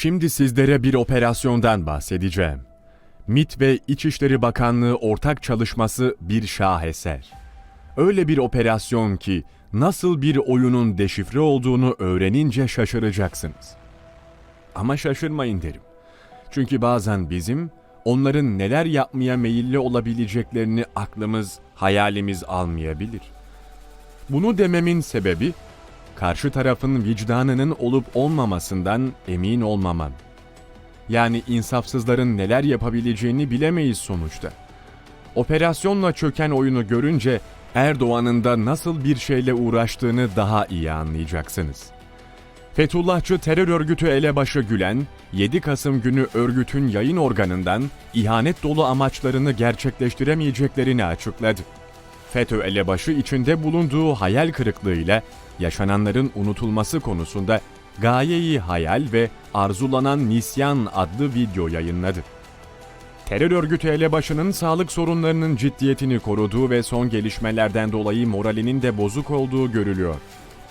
Şimdi sizlere bir operasyondan bahsedeceğim. MİT ve İçişleri Bakanlığı ortak çalışması bir şaheser. Öyle bir operasyon ki nasıl bir oyunun deşifre olduğunu öğrenince şaşıracaksınız. Ama şaşırmayın derim. Çünkü bazen bizim onların neler yapmaya meyilli olabileceklerini aklımız, hayalimiz almayabilir. Bunu dememin sebebi karşı tarafın vicdanının olup olmamasından emin olmamam. Yani insafsızların neler yapabileceğini bilemeyiz sonuçta. Operasyonla çöken oyunu görünce Erdoğan'ın da nasıl bir şeyle uğraştığını daha iyi anlayacaksınız. Fethullahçı terör örgütü elebaşı Gülen, 7 Kasım günü örgütün yayın organından ihanet dolu amaçlarını gerçekleştiremeyeceklerini açıkladı. FETÖ elebaşı içinde bulunduğu hayal kırıklığıyla yaşananların unutulması konusunda gayeyi hayal ve arzulanan nisyan adlı video yayınladı. Terör örgütü elebaşının sağlık sorunlarının ciddiyetini koruduğu ve son gelişmelerden dolayı moralinin de bozuk olduğu görülüyor.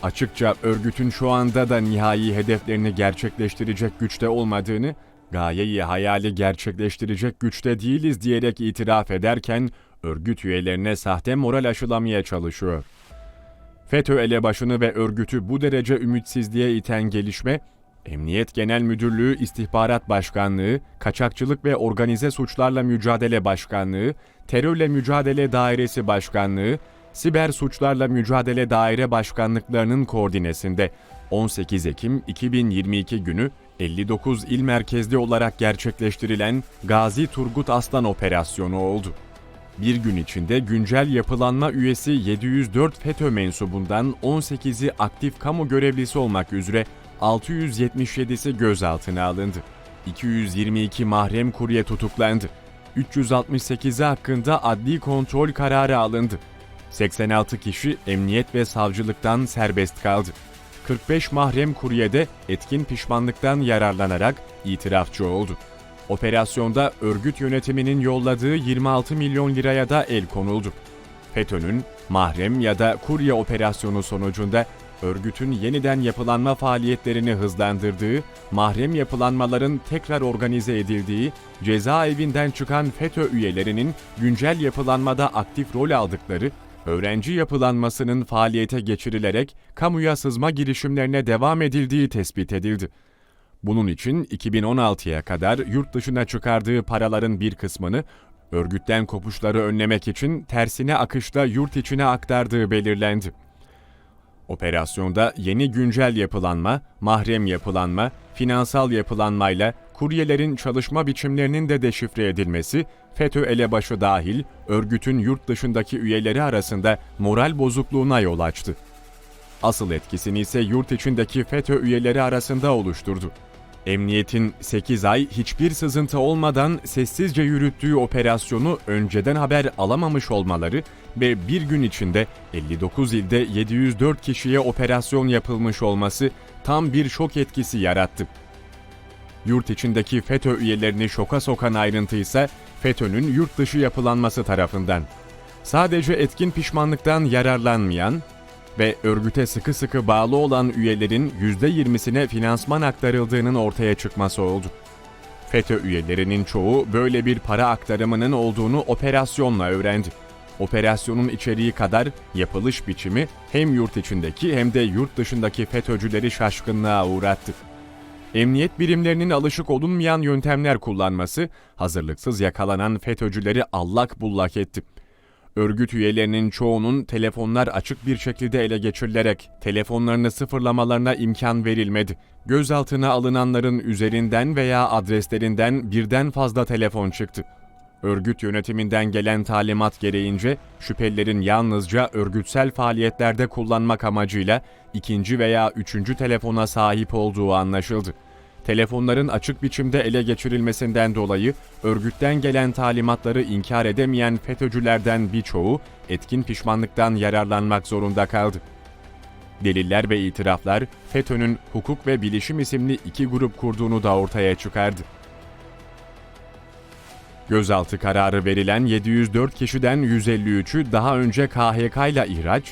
Açıkça örgütün şu anda da nihai hedeflerini gerçekleştirecek güçte olmadığını, gayeyi hayali gerçekleştirecek güçte değiliz diyerek itiraf ederken örgüt üyelerine sahte moral aşılamaya çalışıyor. FETÖ elebaşını ve örgütü bu derece ümitsizliğe iten gelişme, Emniyet Genel Müdürlüğü İstihbarat Başkanlığı, Kaçakçılık ve Organize Suçlarla Mücadele Başkanlığı, Terörle Mücadele Dairesi Başkanlığı, Siber Suçlarla Mücadele Daire Başkanlıklarının koordinesinde 18 Ekim 2022 günü 59 il merkezli olarak gerçekleştirilen Gazi Turgut Aslan operasyonu oldu. Bir gün içinde güncel yapılanma üyesi 704 FETÖ mensubundan 18'i aktif kamu görevlisi olmak üzere 677'si gözaltına alındı. 222 mahrem kurye tutuklandı. 368'i hakkında adli kontrol kararı alındı. 86 kişi emniyet ve savcılıktan serbest kaldı. 45 mahrem kuryede etkin pişmanlıktan yararlanarak itirafçı oldu. Operasyonda örgüt yönetiminin yolladığı 26 milyon liraya da el konuldu. FETÖ'nün mahrem ya da kurye operasyonu sonucunda örgütün yeniden yapılanma faaliyetlerini hızlandırdığı, mahrem yapılanmaların tekrar organize edildiği, cezaevinden çıkan FETÖ üyelerinin güncel yapılanmada aktif rol aldıkları, öğrenci yapılanmasının faaliyete geçirilerek kamuya sızma girişimlerine devam edildiği tespit edildi. Bunun için 2016'ya kadar yurt dışına çıkardığı paraların bir kısmını örgütten kopuşları önlemek için tersine akışla yurt içine aktardığı belirlendi. Operasyonda yeni güncel yapılanma, mahrem yapılanma, finansal yapılanmayla kuryelerin çalışma biçimlerinin de deşifre edilmesi, FETÖ elebaşı dahil örgütün yurt dışındaki üyeleri arasında moral bozukluğuna yol açtı. Asıl etkisini ise yurt içindeki FETÖ üyeleri arasında oluşturdu. Emniyetin 8 ay hiçbir sızıntı olmadan sessizce yürüttüğü operasyonu önceden haber alamamış olmaları ve bir gün içinde 59 ilde 704 kişiye operasyon yapılmış olması tam bir şok etkisi yarattı. Yurt içindeki FETÖ üyelerini şoka sokan ayrıntı ise FETÖ'nün yurt dışı yapılanması tarafından. Sadece etkin pişmanlıktan yararlanmayan, ve örgüte sıkı sıkı bağlı olan üyelerin %20'sine finansman aktarıldığının ortaya çıkması oldu. FETÖ üyelerinin çoğu böyle bir para aktarımının olduğunu operasyonla öğrendi. Operasyonun içeriği kadar yapılış biçimi hem yurt içindeki hem de yurt dışındaki FETÖ'cüleri şaşkınlığa uğrattı. Emniyet birimlerinin alışık olunmayan yöntemler kullanması hazırlıksız yakalanan FETÖ'cüleri allak bullak etti. Örgüt üyelerinin çoğunun telefonlar açık bir şekilde ele geçirilerek telefonlarını sıfırlamalarına imkan verilmedi. Gözaltına alınanların üzerinden veya adreslerinden birden fazla telefon çıktı. Örgüt yönetiminden gelen talimat gereğince şüphelilerin yalnızca örgütsel faaliyetlerde kullanmak amacıyla ikinci veya üçüncü telefona sahip olduğu anlaşıldı telefonların açık biçimde ele geçirilmesinden dolayı örgütten gelen talimatları inkar edemeyen FETÖ'cülerden birçoğu etkin pişmanlıktan yararlanmak zorunda kaldı. Deliller ve itiraflar FETÖ'nün Hukuk ve Bilişim isimli iki grup kurduğunu da ortaya çıkardı. Gözaltı kararı verilen 704 kişiden 153'ü daha önce KHK ile ihraç,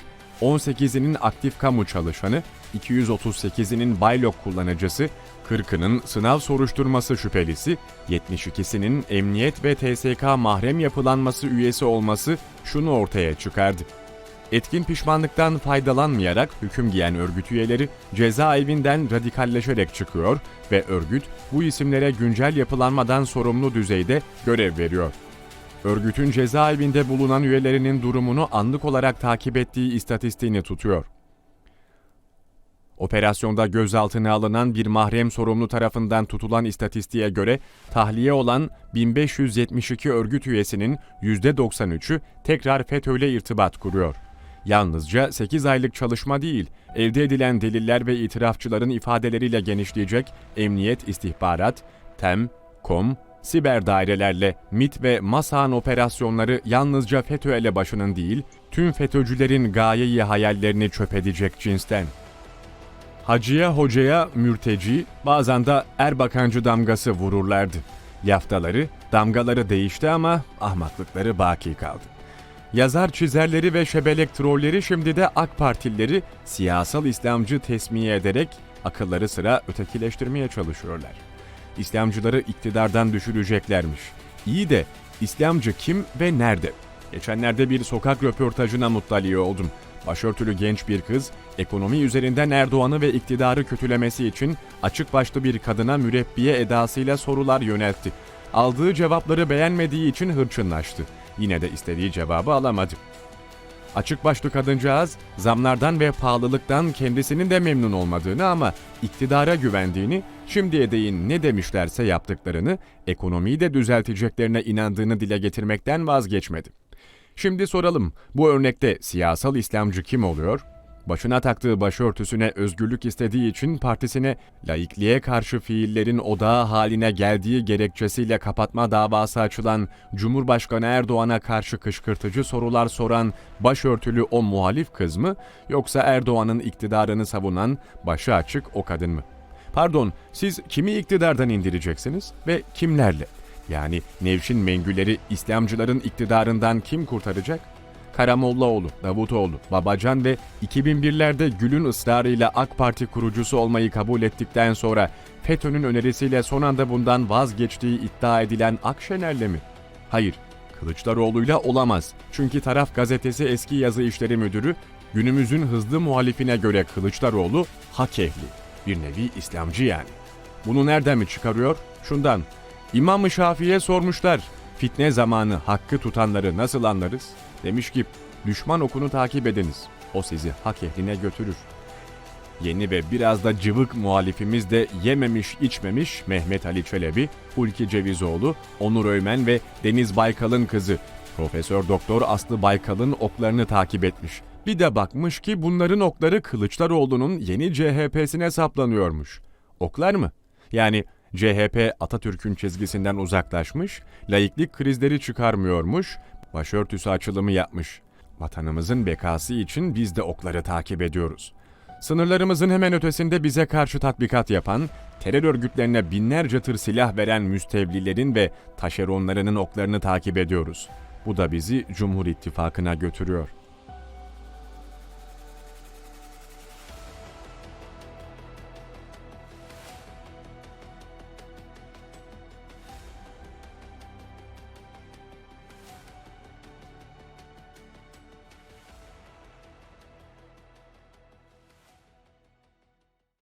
18'inin aktif kamu çalışanı, 238'inin Baylok kullanıcısı, 40'ının sınav soruşturması şüphelisi, 72'sinin emniyet ve TSK mahrem yapılanması üyesi olması şunu ortaya çıkardı. Etkin pişmanlıktan faydalanmayarak hüküm giyen örgüt üyeleri cezaevinden radikalleşerek çıkıyor ve örgüt bu isimlere güncel yapılanmadan sorumlu düzeyde görev veriyor. Örgütün cezaevinde bulunan üyelerinin durumunu anlık olarak takip ettiği istatistiğini tutuyor. Operasyonda gözaltına alınan bir mahrem sorumlu tarafından tutulan istatistiğe göre tahliye olan 1572 örgüt üyesinin %93'ü tekrar FETÖ'yle irtibat kuruyor. Yalnızca 8 aylık çalışma değil, elde edilen deliller ve itirafçıların ifadeleriyle genişleyecek emniyet istihbarat, TEM, KOM, siber dairelerle MIT ve MASAN operasyonları yalnızca FETÖ elebaşının değil, tüm FETÖ'cülerin gayeyi hayallerini çöp edecek cinsten. Hacıya hocaya mürteci, bazen de Erbakancı damgası vururlardı. Yaftaları, damgaları değişti ama ahmaklıkları baki kaldı. Yazar çizerleri ve şebelek trolleri şimdi de AK Partilileri siyasal İslamcı tesmiye ederek akılları sıra ötekileştirmeye çalışıyorlar. İslamcıları iktidardan düşüreceklermiş. İyi de İslamcı kim ve nerede? Geçenlerde bir sokak röportajına muttali oldum. Başörtülü genç bir kız, ekonomi üzerinden Erdoğan'ı ve iktidarı kötülemesi için açık başlı bir kadına mürebbiye edasıyla sorular yöneltti. Aldığı cevapları beğenmediği için hırçınlaştı. Yine de istediği cevabı alamadı. Açık başlı kadıncağız zamlardan ve pahalılıktan kendisinin de memnun olmadığını ama iktidara güvendiğini, şimdiye değin ne demişlerse yaptıklarını, ekonomiyi de düzelteceklerine inandığını dile getirmekten vazgeçmedi. Şimdi soralım, bu örnekte siyasal İslamcı kim oluyor? Başına taktığı başörtüsüne özgürlük istediği için partisine laikliğe karşı fiillerin odağı haline geldiği gerekçesiyle kapatma davası açılan Cumhurbaşkanı Erdoğan'a karşı kışkırtıcı sorular soran başörtülü o muhalif kız mı yoksa Erdoğan'ın iktidarını savunan başı açık o kadın mı? Pardon, siz kimi iktidardan indireceksiniz ve kimlerle? Yani Nevşin Mengüleri İslamcıların iktidarından kim kurtaracak? Karamollaoğlu, Davutoğlu, Babacan ve 2001'lerde Gül'ün ısrarıyla AK Parti kurucusu olmayı kabul ettikten sonra FETÖ'nün önerisiyle son anda bundan vazgeçtiği iddia edilen Akşener'le mi? Hayır, Kılıçdaroğlu'yla olamaz. Çünkü Taraf Gazetesi eski yazı işleri müdürü günümüzün hızlı muhalifine göre Kılıçdaroğlu hak ehli. Bir nevi İslamcı yani. Bunu nereden mi çıkarıyor? Şundan. İmam-ı Şafii'ye sormuşlar. Fitne zamanı hakkı tutanları nasıl anlarız? Demiş ki düşman okunu takip ediniz. O sizi hak ehline götürür. Yeni ve biraz da cıvık muhalifimiz de yememiş içmemiş Mehmet Ali Çelebi, Hulki Cevizoğlu, Onur Öymen ve Deniz Baykal'ın kızı Profesör Doktor Aslı Baykal'ın oklarını takip etmiş. Bir de bakmış ki bunların okları Kılıçdaroğlu'nun yeni CHP'sine saplanıyormuş. Oklar mı? Yani CHP Atatürk'ün çizgisinden uzaklaşmış, laiklik krizleri çıkarmıyormuş, başörtüsü açılımı yapmış. Vatanımızın bekası için biz de okları takip ediyoruz. Sınırlarımızın hemen ötesinde bize karşı tatbikat yapan, terör örgütlerine binlerce tır silah veren müstevlilerin ve taşeronlarının oklarını takip ediyoruz. Bu da bizi Cumhur İttifakı'na götürüyor.